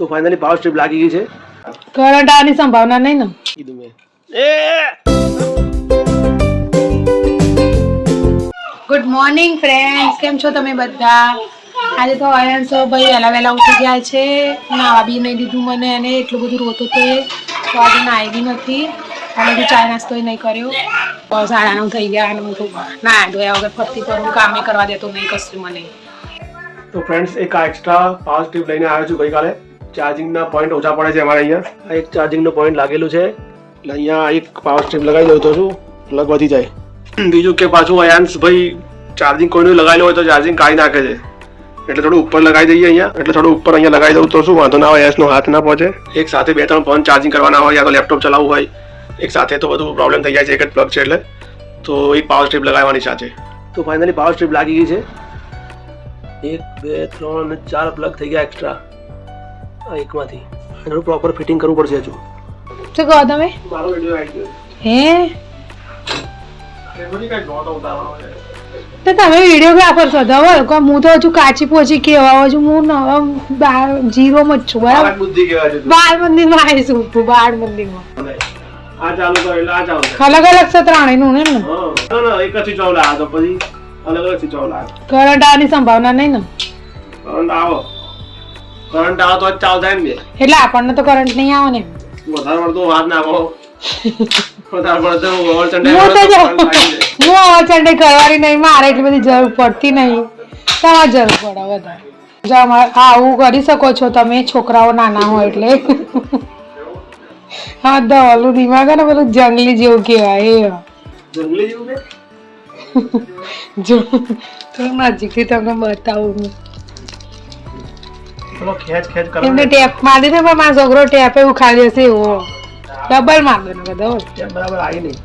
તો finally power strip લાગી ગઈ છે. કરંટ આની સંભાવના નહીં ને. કીધું મેં. એ! ગુડ મોર્નિંગ ફ્રેન્ડ્સ કેમ છો તમે બધા? આજે તો અયંશ ભાઈ વહેલા વહેલા ઉઠી ગયા છે. નાવા બી નહીં દીધું મને અને એટલું બધું રોતું તે તો આજે નાહી બી નથી. અને બી ચા નાસ્તો નહીં કર્યો. સાડા નવ થઈ ગયા અને હું તો ના ધોયા વગર ફરતી કરું કામે કરવા દેતો નહીં કશું મને. તો ફ્રેન્ડ્સ એક આ એક્સ્ટ્રા પાવર સ્ટ્રીપ લઈને આવ્યો છું ગઈકાલે. ચાર્જિંગના પોઈન્ટ ઓછા પડે છે અમારે અહીંયા. આ એક ચાર્જિંગનો પોઈન્ટ લાગેલું છે. એટલે અહીંયા એક પાવર સ્ટ્રીપ લગાવી દઉં તો છું પ્લગ વધી જાય. બીજું કે પાછું અયાંશ ભાઈ ચાર્જિંગ કોઈનું લગાવેલું હોય તો ચાર્જિંગ કાઢી નાખે છે. એટલે થોડું ઉપર લગાવી દઈએ અહીંયા. એટલે થોડું ઉપર અહીંયા લગાવી દઉં તો શું વાંધો ના હોય એસનો હાથ ના પહોંચે. એક સાથે બે ત્રણ ફોન ચાર્જિંગ કરવાના હોય યા તો લેપટોપ ચલાવવું હોય. એક સાથે તો બધું પ્રોબ્લેમ થઈ જાય છે એક જ પ્લગ છે એટલે. તો એક પાવર સ્ટ્રીપ લગાવવાની સાથે. તો ફાઇનલી પાવર સ્ટ્રીપ લાગી ગઈ છે. એક બે ત્રણ અને ચાર પ્લગ થઈ ગયા એક્સ્ટ્રા આ એકમાંથી એનું પ્રોપર ફિટિંગ કરવું પડશે હજુ. શું કહો તમે? મારો વિડિયો આવી હે? ગયો તો તમે વિડીયોગ્રાફર છો ધવલ હું તો હજુ કાચી પોચી કેવા છું. હું નવા જીરોમાં જ છું બરાબર? બાળ મંદિરમાં આવીશું હું બાળ મંદિરમાં. અલગ અલગ છે ત્રણેયનું ને ને? હા. ના ના એક જ સ્વિચ લાવો તો પછી અલગ અલગ સ્વિચ લાવો કરંટ આવવાની સંભાવના નહીં ને? કરંટ આવો. કરંટ આવો તો જ ચાલ થાય ને એટલે આપણને તો કરંટ નહીં આવે ને. વધારે પડતો હાથ નાખો વધારે પડતો ઓવર હું તો હું હવે કરવાની નહીં મારે એટલી બધી જરૂર પડતી નહીં. તમારે જરૂર પડે વધારે. જો આવું કરી શકો છો તમે છોકરાઓ નાના હોય એટલે. હા દવલું દિમાગ ને પેલું જંગલી જેવું કહેવાય એ જંગલી જેવું જો થોડું નજીકથી તમને બતાવું ચલો ખેંચ ખેંચ કરો એમને ટેપ મારી દે મારા છોકરો ટેપ ટેપે ઉખાડી હશે એવો ડબલ માર દે બધો બરાબર આવી નહીં?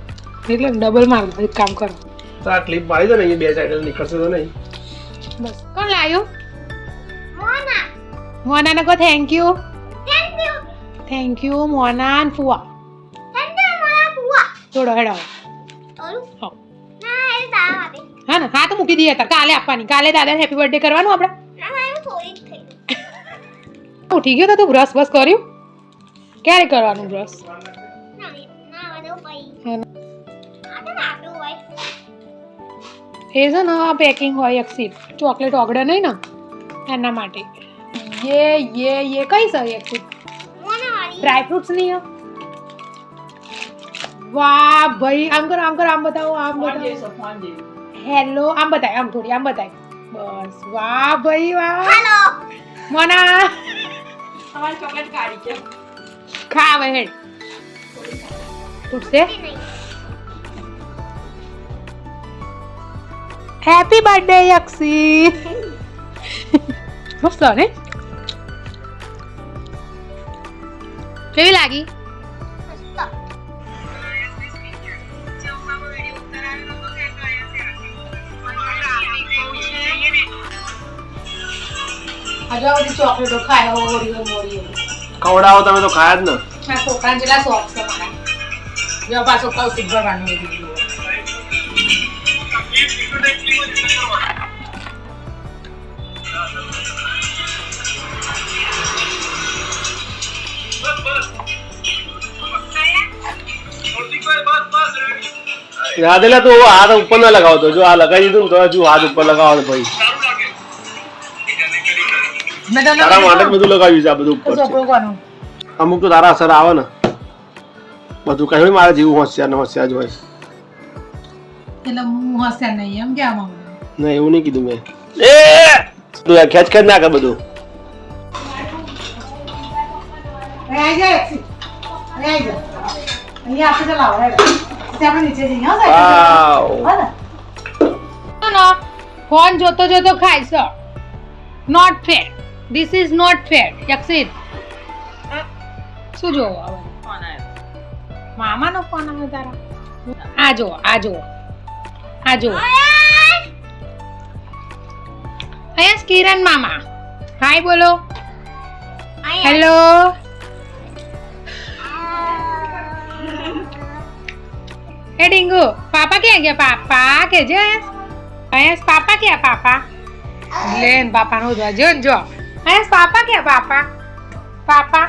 એટલે ડબલ માર દો એક કામ કરો. તો આ ક્લિપ મારી દો ને અહીંયા બે સાઈડ નીકળશે તો નહીં. બસ. કોણ લાવ્યું મોના. ને કહો thank you thank you Mona અને ફુવા. થોડો હેડો. હા હા ને હા તો મૂકી દઈએ કાલે આપવાની. કાલે દાદા હેપી બર્થડે કરવાનું આપણે. ઉઠી ગયો તો બ્રશ બસ કર્યું? ક્યારે કરવાનું બ્રશ એ છે ને આ પેકિંગ હોય એક્સિપ ચોકલેટ ઓગળે નહીં ને? એના માટે. યે યે યે કઈ છે એક્સિપ ડ્રાય ફ્રૂટ્સ નહીં હે? વાહ ભાઈ આમ કરો આમ કરો આમ બતાવો આમ બતાવો. હેલો આમ બતાય આમ થોડી આમ બતાય. બસ વાહ ભાઈ વાહ. મના. ખા હવે હેડ તૂટશે હેપી બર્થડે યક્ષી મસ્ત ને કેવી લાગી હજુ આ બધી ચોકલેટો ખાય ખવડાવો તમે તો ખાયા જ ને. આ છોકરાને જેટલા શોખ છે મારા. જો પાછો કૌશિક ભરવાનું એ દીધું રાધેલા તો હાથ ઉપર ના લગાવતો. જો આ લગાવી દીધું ને તો હજુ હાથ ઉપર લગાવવાનો ભાઈ. તારા માટે બધું લગાવ્યું છે આ બધું ઉપર અમુક તો તારા અસર આવે ને. બધું કઈ મારે જેવું હોશિયાર ને હોશિયાર જ હોય એટલે હું હોશિયાર નહીં એમ કેવા માંગુ? ના એવું નહીં કીધું મેં. એ! તું યાર ખેંચ ખેંચ ના કર બધું. ફોન જોતો જોતો ખાય છે. Not fair this is not fair Yakshit શું જોવો હવે મામાનો ફોન આવે તારા આ જો આ જો આ જો અહીંયા કિરણ મામા હાય બોલો હેલો એ ડીંગુ પાપા ક્યાં ગયા પાપા કે જે અહીંયા પાપા ક્યાં પાપા લે ને પાપા નું જો જો ને જો અહીંયા પાપા કે પાપા? પાપા?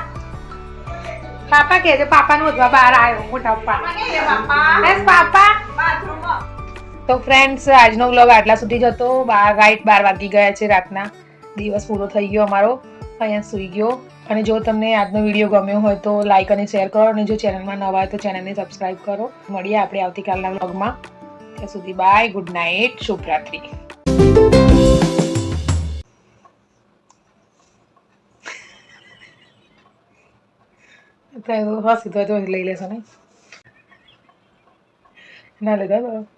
પાપા કે છે પાપા નું બહાર આવ્યો મોટા પપ્પા. પાપા તો ફ્રેન્ડ્સ આજનો વ્લોગ આટલા સુધી જ હતો. બાર રાઈટ બાર વાગી ગયા છે રાતના. દિવસ પૂરો થઈ ગયો અમારો. અહીંયા સૂઈ ગયો. અને જો તમને આજનો વીડિયો ગમ્યો હોય તો લાઈક અને શેર કરો. અને જો ચેનલમાં નવા હોય તો ચેનલને સબસ્ક્રાઈબ કરો. મળીએ આપણે આવતીકાલના વ્લોગમાં ત્યાં સુધી બાય ગુડ નાઇટ શુભરાત્રી. હસી તો લઈ લેશો ને ના લીધા બરાબર